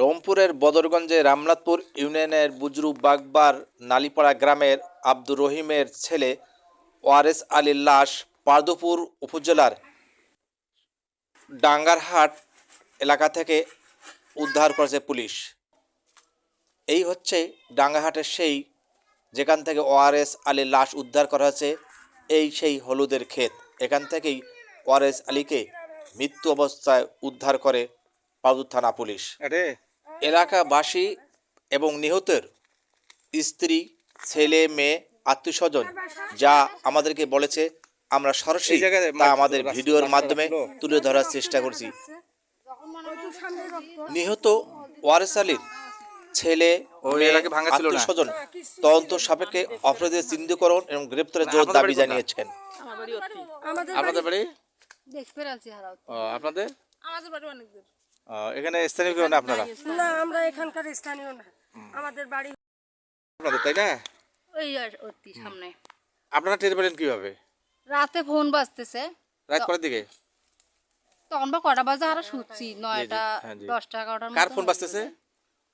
রংপুরের বদরগঞ্জে রামনাথপুর ইউনিয়নের বুজরু বাগবার নালিপাড়া গ্রামের আব্দুর রহিমের ছেলে ওয়ারেস আলীর লাশ পার্দপুর উপজেলার ডাঙ্গারহাট এলাকা থেকে উদ্ধার করেছে পুলিশ। এই হচ্ছে ডাঙ্গারহাটের সেই, যেখান থেকে ওআরএস আলীর লাশ উদ্ধার করা হয়েছে, এই সেই হলুদের ক্ষেত। এখান থেকেই ওআরএস আলীকে মৃত্যু অবস্থায় উদ্ধার করে পাউদুর থানা পুলিশ। এলাকাবাসী এবং নিহতের স্ত্রী ছেলে মেয়ে আত্মীয়স্বজন যা আমাদেরকে বলেছে আমরা সরাসরি জায়গায় তা আমাদের ভিডিওর মাধ্যমে তুলে ধরার চেষ্টা করছি। নিহত ওয়ারেস আলীর ছেলে ওই মেয়ে, এলাকায় ভাঙা ছিল না? আত্মীয়স্বজন তদন্ত সাপেক্ষে অপরাধের চিহ্নিতকরণ এবং গ্রেপ্তারের জোর দাবি জানিয়েছেন। আমাদের আপনাদের বাড়ি আপনাদের? এখানে স্থানীয় কেউ না আপনারা? না আমরা এখানকার স্থানীয় না। আমাদের বাড়ি আপনাদের তাই না? ওই আর অতি সামনে। আপনারা টের পেলেন কীভাবে? রাতে ফোন বাজতেছে। রাত করার দিকে? তখন বা কটা বাজে আর শুচ্ছি নয়টা হ্যাঁ। দশটা এগারোটার কার ফোন বাজতেছে?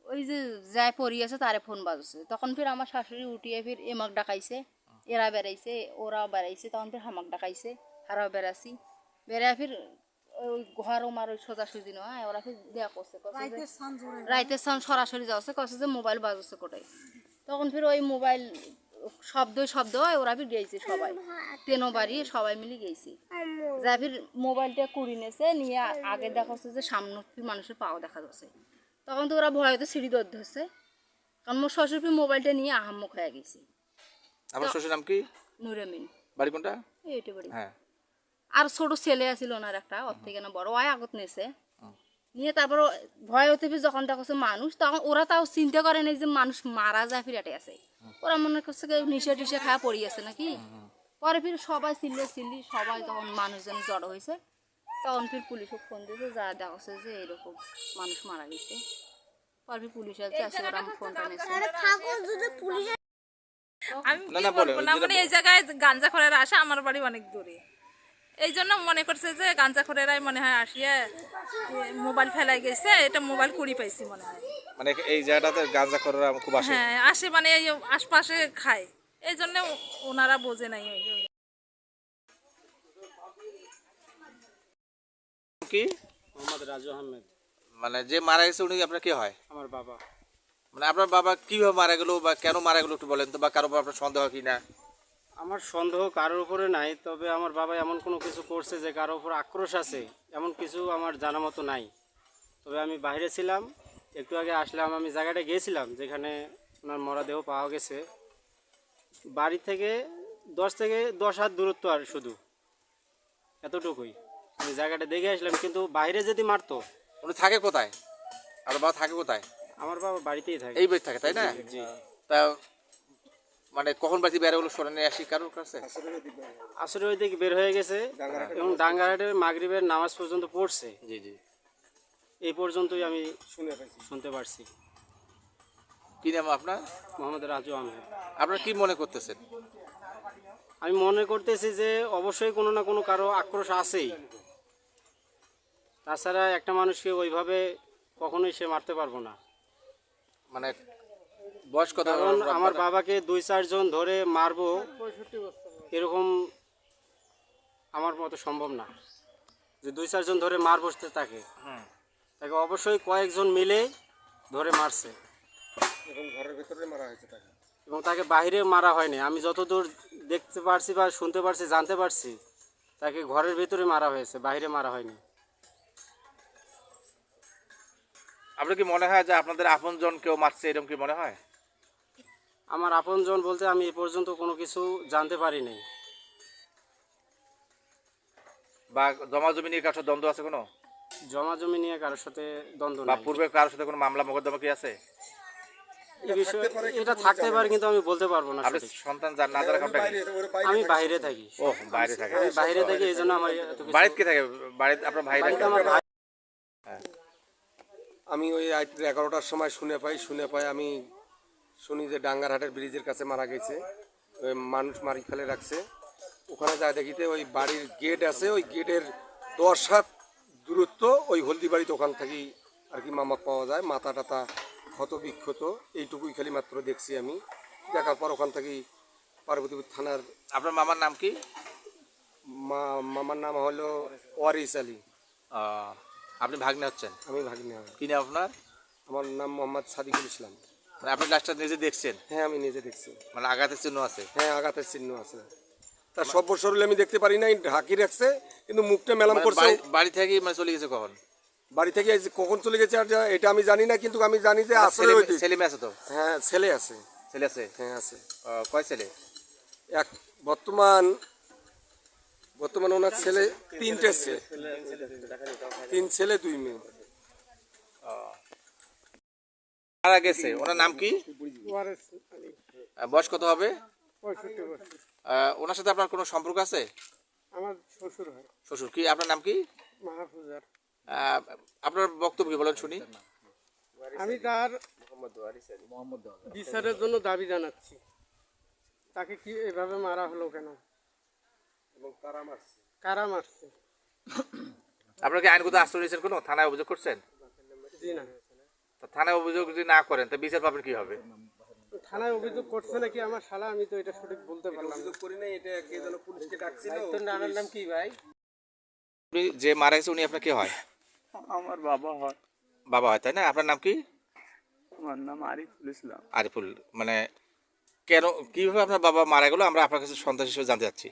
ওই যে যাই পড়িয়েছে তারে ফোন বাজছে। তখন ফির আমার শাশুড়ি উঠিয়ে ফির এমাক ডাকাইছে। এরা বেড়াইছে ওরা বেড়াইছে। তখন ফির হামাক ডাকাইছে। হারাও বেড়াছি বেড়ায় ফির ওই ঘর ওমার ওই সোজাসুজি নয় ওরা দেয়া করছে সান সরাসরি যাচ্ছে কছে যে মোবাইল বাজছে কোটাই তখন ফির ওই মোবাইল শব্দ শব্দ হয় ওরা ফির গেছে সবাই। তেনো বাড়ি সবাই মিলে গেছি যা ফির মোবাইলটা কুড়ি নেছে নিয়ে আগে দেখা যাচ্ছে যে সামনে ফির মানুষের পাও দেখা যাচ্ছে। তখন তো ওরা ভয়তে সিঁড়ি দর ধরছে। কারণ মোর শ্বশুর ফির মোবাইলটা নিয়ে আহাম্মক হয়ে গেছে। আমার শ্বশুর নাম কি? নুরামিন। বাড়ি কোনটা? এইটা বাড়ি। হ্যাঁ। আর ছোট ছেলে আছিল ওনার একটা ওর থেকে না বড় ওই আগত নেছে। নিয়ে তারপর ভয় হতে যখন দেখছে মানুষ তখন ওরা তাও চিন্তা করে নাই যে মানুষ মারা যায় ফির এটে আছে। ওরা মনে করছে যে নিশে টিশে খাওয়া পড়ি আছে নাকি? পরে ফির সবাই চিল্লে চিল্লি সবাই যখন মানুষজন জড়ো হয়েছে তখন ফির পুলিশও ফোন দিয়েছে যা দেখছে যে এরকম মানুষ মারা গেছে। পরে ফির পুলিশ আছে আসে ওরা ফোনটা নিয়েছে আমি না, না, বলো, বলব না যেটা মানে এই জায়গায় গাঞ্জা খরেরা আসে আমার বাড়ি অনেক দূরে। এই জন্য মনে করছে যে গাঞ্জা খরেরাই মনে হয় আসিয়া মোবাইল ফেলাই গেছে এটা মোবাইল কুড়ি পাইছি মনে হয়। মানে এই জায়গাটাতে গাঁজা করার খুব আসে। হ্যাঁ আসে মানে এই আশপাশে খায়। এই জন্য ওনারা বোঝে নাই ওই ওই। কি? মোহাম্মদ রাজু আহমেদ। মানে যে মারা গেছে উনি আপনার কি হয়? আমার বাবা। মানে আপনার বাবা কীভাবে মারা গেল বা কেন মারা গেল একটু বলেন তো বা কারও আপনার সন্দেহ কি না আমার সন্দেহ কারোর উপরে নাই তবে আমার বাবা এমন কোনো কিছু করছে যে কারোর উপর আক্রোশ আছে এমন কিছু আমার জানা মতো নাই। তবে আমি বাইরে ছিলাম একটু আগে আসলাম আমি জায়গাটা গিয়েছিলাম যেখানে ওনার মরাদেহ পাওয়া গেছে। বাড়ি থেকে দশ থেকে দশ হাত দূরত্ব আর শুধু এতটুকুই। আমি জায়গাটা দেখে আসলাম কিন্তু বাইরে যদি মারতো উনি থাকে কোথায়? আর বাবা থাকে কোথায়? আমার বাবা বাড়িতেই থাকে। এই বাড়ি থাকে তাই না? জি। তা মানে কখন বেড়ে গেলো সরে নিয়ে আসি কারোর কাছে? আসলে ওই দিকে বের হয়ে গেছে এবং ডাঙ্গাহাটের মাগরিবের নামাজ পর্যন্ত পড়ছে। জি জি। এই পর্যন্তই আমি শুনে শুনতে পারছি। কি নাম আপনার? মোহাম্মদ রাজু আহমেদ। আপনার কি মনে করতেছেন? আমি মনে করতেছি যে অবশ্যই কোনো না কোনো কারও আক্রোশ আছেই। তাছাড়া একটা মানুষকে ওইভাবে কখনোই সে মারতে পারব না। মানে বয়স কত কারণ আমার বাবাকে দুই চারজন ধরে মারবো এরকম আমার মতো সম্ভব না। যে দুই চারজন ধরে মার বসতে তাকে। তাকে অবশ্যই কয়েকজন মিলে ধরে মারছে। এবং তাকে বাইরে মারা হয়নি। আমি যতদূর দেখতে পারছি বা শুনতে পারছি জানতে পারছি তাকে ঘরের ভিতরে মারা হয়েছে বাইরে মারা হয়নি। আপনার কি মনে হয় যে আপনাদের আপনজন কেউ মারছে এরকম কি মনে হয়? আমার আপনজন বলতে আমি এ পর্যন্ত কোনো কিছু জানতে পারি নাই বা জমা জমি নিয়ে কারোর সাথে দ্বন্দ্ব আছে কোনো? জমা জমি নিয়ে কারোর সাথে দ্বন্দ্ব বা নাই। পূর্বে কারোর সাথে কোনো মামলা মোকদ্দমা কি আছে? এই বিষয়ে এটা থাকতে পারে কিন্তু আমি বলতে পারব না সঠিক। সন্তান যার না যারা কামটা কি? আমি বাইরে থাকি। ও বাইরে থাকে আমি বাইরে থাকি এই জন্য আমার এত কিছু- বাড়িতে কি থাকে? বাড়িতে আপনার ভাই বাড়িতে আমার ভাই আমি ওই রাত্রে এগারোটার সময় শুনে পাই শুনে পাই আমি শুনি যে ডাঙ্গারহাটের ব্রিজের কাছে মারা গেছে। ওই মানুষ মারি ফেলে রাখছে। ওখানে যা দেখিতে ওই বাড়ির গেট আছে ওই গেটের দশ হাত দূরত্ব ওই হলদি বাড়িতে ওখান থেকেই আর কি মামাক পাওয়া যায়। মাথা টাথা ক্ষত বিক্ষত এইটুকুই খালি মাত্র দেখছি আমি। দেখার পর ওখান থেকেই পার্বতীপুর থানার আপনার মামার নাম কি? মা মামার নাম হলো ওয়ারিস আলী। আপনি ভাগ্নে হচ্ছেন? আমি ভাগ্নে। কি নাম আপনার? আমার নাম মোহাম্মদ সাদিকুল ইসলাম। মানে আপনি লাশটা নিজে দেখছেন? হ্যাঁ আমি নিজে দেখছি। মানে আঘাতের চিহ্ন আছে? হ্যাঁ আঘাতের চিহ্ন আছে। তার সব শরীরে আমি দেখতে পারি নাই ঢাকি রাখছে কিন্তু মুখটা মেলাম মানে করছে। বাড়ি- থেকে মানে চলে গেছে কখন? বাড়ি থেকে কখন চলে গেছে আর এটা আমি জানি না কিন্তু আমি জানি যে আসলে ছেলে ওই ছেলে মেয়ে আছে তো? হ্যাঁ ছেলে আছে। ছেলে আছে? হ্যাঁ আছে। কয় ছেলে? এক বর্তমান বর্তমান ওনার ছেলে তিনটে ছেলে। তিন ছেলে দুই মেয়ে। মারা গেছে। ওনার নাম কি? বয়স কত হবে? ওনার সাথে আপনার কোনো সম্পর্ক আছে? আমার শ্বশুর হয়। শ্বশুর কি? আপনার নাম কি? মাহফুজার। আপনার বক্তব্য কি বলেন শুনি। আমি তার বিচারের জন্য দাবি জানাচ্ছি। তাকে কি এভাবে মারা হলো কেন? কারা মারছে? আপনার কি আইনগত আশ্রয় নিয়েছেন কোনো? থানায় অভিযোগ করছেন? জি না। থানায় অভিযোগ যদি না করেন তো বিচার পাবেন কি হবে থানায় অভিযোগ করছে নাকি আমার শালা? আমি তো এটা সঠিক বলতে পারলাম না। করি নাই এটা কে যেন পুলিশকে ডাকছিল তোর নানার নাম কি ভাই? আপনি যে মারা গেছে উনি আপনার কি হয়? আমার বাবা হয়। বাবা হয় তাই না? আপনার নাম কি? আমার নাম আরিফুল ইসলাম। আরিফুল মানে কেন কীভাবে আপনার বাবা মারা গেল আমরা আপনার কাছে সন্তান হিসেবে জানতে চাচ্ছি।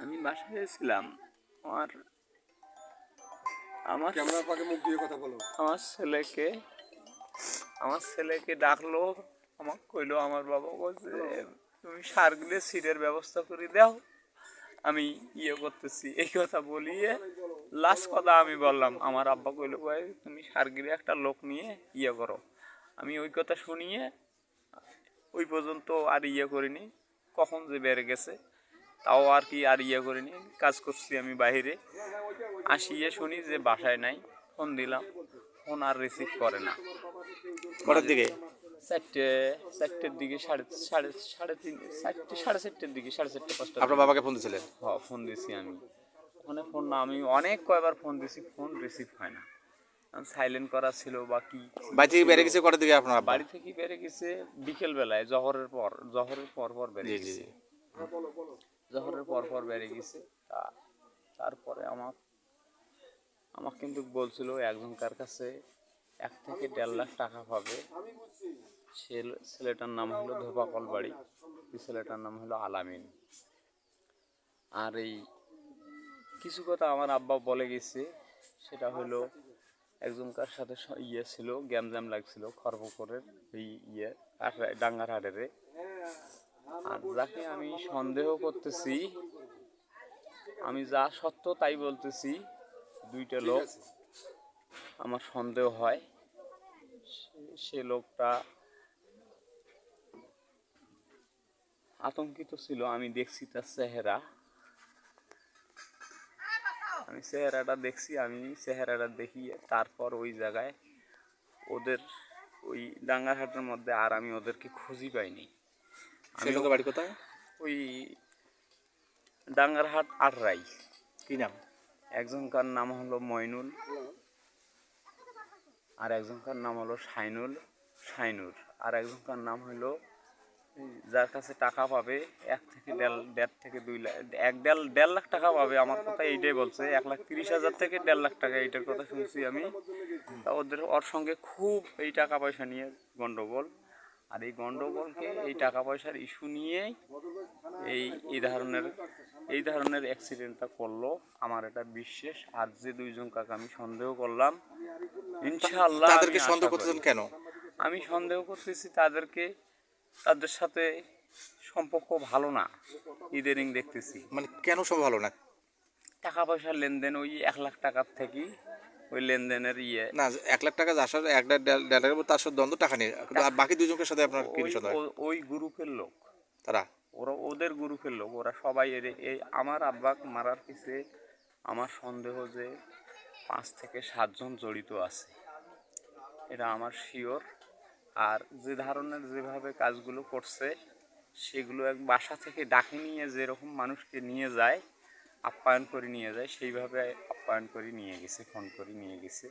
আমি বাসায় ছিলাম। আমার আমার ক্যামেরার পাকে মুখ দিয়ে কথা বলো। আমার ছেলেকে আমার ছেলেকে ডাকলো আমাকে কইলো আমার বাবা বলছে তুমি সারগুলো সিটের ব্যবস্থা করে দাও। আমি ইয়ে করতেছি এই কথা বলিয়ে লাস্ট কথা আমি বললাম। আমার আব্বা কইলো ভাই তুমি সারগিরে একটা লোক নিয়ে ইয়ে করো। আমি ওই কথা শুনিয়ে ওই পর্যন্ত আর ইয়ে করিনি। কখন যে বেড়ে গেছে তাও আর কি আর ইয়ে করিনি। কাজ করছি আমি বাইরে আসিয়ে শুনি যে বাসায় নাই। ফোন দিলাম। ফোন আর রিসিভ করে না। কটার দিকে? চারটে চারটের দিকে সাড়ে সাড়ে সাড়ে তিন চারটে সাড়ে চারটের দিকে সাড়ে চারটে পাঁচটা আপনার বাবাকে ফোন দিয়েছিলেন হ্যাঁ ফোন দিছি আমি। ওখানে ফোন না আমি অনেক কয়বার ফোন দিয়েছি ফোন রিসিভ হয় না। সাইলেন্ট করা ছিল বা কি? বাড়ি থেকে বেড়ে গেছে কটার দিকে আপনার বাড়ি থেকে বেড়ে গেছে বিকেল বেলায় জহরের পর জহরের পর পর বেড়ে গেছে। জহরের পর পর বেড়ে গেছে। তা তারপরে আমার আমাকে কিন্তু বলছিল একজনকার কাছে এক থেকে দেড় লাখ টাকা পাবে? ছেলে- ছেলেটার নাম হলো ধোপাকল বাড়ি ছেলেটার নাম হলো আলামিন। আর এই কিছু কথা আমার আব্বা বলে গেছে, সেটা হলো একজনকার সাথে ইয়ে ছিল গ্যামজাম লাগছিল খড়বকরের এই ইয়ে ডাঙ্গার হাটেরে আর যাকে আমি সন্দেহ করতেছি আমি যা সত্য তাই বলতেছি দুইটা লোক আমার সন্দেহ হয় সে- সে লোকটা আতঙ্কিত ছিল আমি দেখছি তার চেহারা। আমি চেহারাটা দেখছি আমি চেহারাটা দেখি তারপর ওই জায়গায় ওদের ওই ডাঙ্গারহাটের মধ্যে আর আমি ওদেরকে খুঁজি পাইনি। সেই লোকের বাড়ি কোথায়? ওই ডাঙ্গারহাট আটরাই কি নাম? একজনকার নাম হলো মইনুল আর একজনকার নাম হলো সাইনুল সাইনুর আর একজনকার নাম হলো যার কাছে টাকা পাবে এক থেকে দেড় দেড় থেকে দুই লাখ এক দেড় দেড় লাখ টাকা পাবে। আমার কথা এইটাই বলছে এক লাখ তিরিশ হাজার থেকে দেড় লাখ টাকা এইটার কথা শুনছি আমি। তা ওদের ওর সঙ্গে খুব এই টাকা পয়সা নিয়ে গন্ডগোল। আর এই গন্ডগোলকে এই টাকা পয়সার ইস্যু নিয়েই এই এই ধরনের এই ধরনের অ্যাক্সিডেন্টটা করল। আমার এটা বিশ্বাস। আর যে দুইজন কাকা আমি সন্দেহ করলাম। ইনশাআল্লাহ তাদেরকে সন্দেহ করি। করতেছেন কেন? আমি সন্দেহ করতেছি তাদেরকে তাদের সাথে সম্পর্ক ভালো না। ইদানিং দেখতেছি। মানে কেন সব ভালো না? টাকা পয়সার লেনদেন ওই এক লাখ টাকার থেকেই ওই লেনদেনের ইয়ে। না এক লাখ টাকা যার সাথে এক দেড় দেড় দেড় তার সাথে দ্বন্দ্ব টাকা নেই। আর বাকি দুজনের সাথে আপনার কি বিষয় ওই গ্রুপের লোক। তারা? ওরা ওদের গ্রুপের লোক। ওরা সবাই এর এই আমার আব্বাক মারার পিছে আমার সন্দেহ যে পাঁচ থেকে সাতজন জড়িত আছে। এটা আমার শিওর। আর যে ধরনের যেভাবে কাজগুলো করছে সেগুলো এক বাসা থেকে ডাকে নিয়ে যেরকম মানুষকে নিয়ে যায় আপ্যায়ন করে নিয়ে যায় সেইভাবে আপ্যায়ন করে নিয়ে গেছে ফোন করে নিয়ে গেছে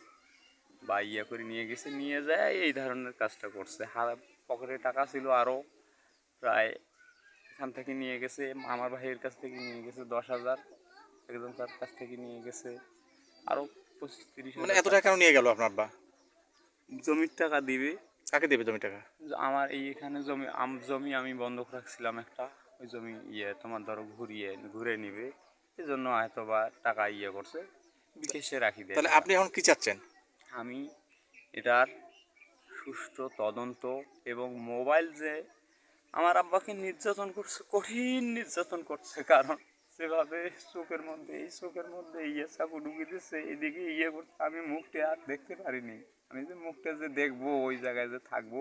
বা ইয়ে করে নিয়ে গেছে নিয়ে যায় এই ধরনের কাজটা করছে। হারা পকেটে টাকা ছিল আরও প্রায় এখান থেকে নিয়ে গেছে আমার ভাইয়ের কাছ থেকে নিয়ে গেছে দশ হাজার একজন তার কাছ থেকে নিয়ে গেছে আরও পঁচিশ তিরিশ মানে এত টাকা কেন নিয়ে গেল আপনার বা? জমির টাকা দিবে। কাকে দেবে জমি টাকা? আমার এই এখানে জমি আম জমি আমি বন্ধক রাখছিলাম একটা ওই জমি ইয়ে তোমার ধরো ঘুরিয়ে ঘুরে নিবে। এই জন্য হয়তো বা টাকা ইয়ে করছে। বিকেশে রাখি দেয়। তাহলে আপনি এখন কি চাচ্ছেন? আমি এটার সুষ্ঠু তদন্ত এবং মোবাইল যে আমার আব্বাকে নির্যাতন করছে কঠিন নির্যাতন করছে কারণ সেভাবে চোখের মধ্যে এই চোখের মধ্যে ইয়ে চাকু ঢুকে দিচ্ছে এদিকে ইয়ে করছে আমি মুখটা আর দেখতে পারিনি। আমি যে মুখটা যে দেখব ওই জায়গায় যে থাকব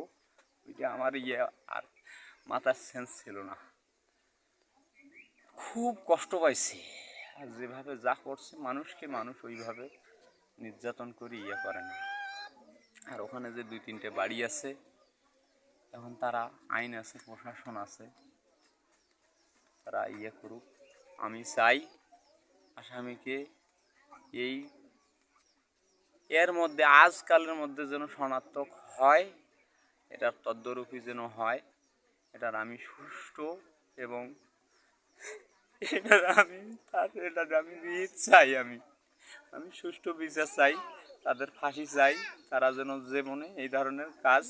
ওইটা আমার ইয়ে আর মাথার সেন্স ছিল না। খুব কষ্ট পাইছি। যেভাবে যা করছে মানুষকে মানুষ ওইভাবে নির্যাতন করে ইয়ে করে না। আর ওখানে যে দুই তিনটে বাড়ি আছে, এখন তারা আইন আছে, প্রশাসন আছে, তারা ইয়ে করুক। আমি চাই আসামিকে এই এর মধ্যে, আজকালের মধ্যে যেন শনাক্তক হয় এটার তদ্রূপী যেন হয়, এটার আমি সুষ্ঠু এবং এটার আমি এটার আমি চাই আমি। আমি সুষ্ঠু বিচার চাই, তাদের ফাঁসি চাই, তারা যেন মনে এই ধরনের কাজ।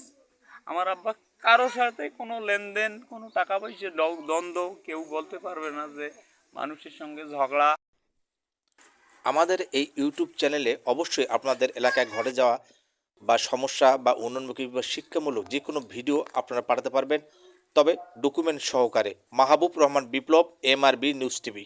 আমার আব্বা কারোর সাথে কোনো লেনদেন, কোনো টাকা পয়সা দ্বন্দ্ব কেউ বলতে পারবে না যে মানুষের সঙ্গে ঝগড়া। আমাদের এই ইউটিউব চ্যানেলে অবশ্যই আপনাদের এলাকায় ঘটে যাওয়া বা সমস্যা বা উন্নয়নমুখী বা শিক্ষামূলক যে কোনো ভিডিও আপনারা পাঠাতে পারবেন। তবে ডকুমেন্ট সহকারে Mahbub Rahman Biplob MRB news TV.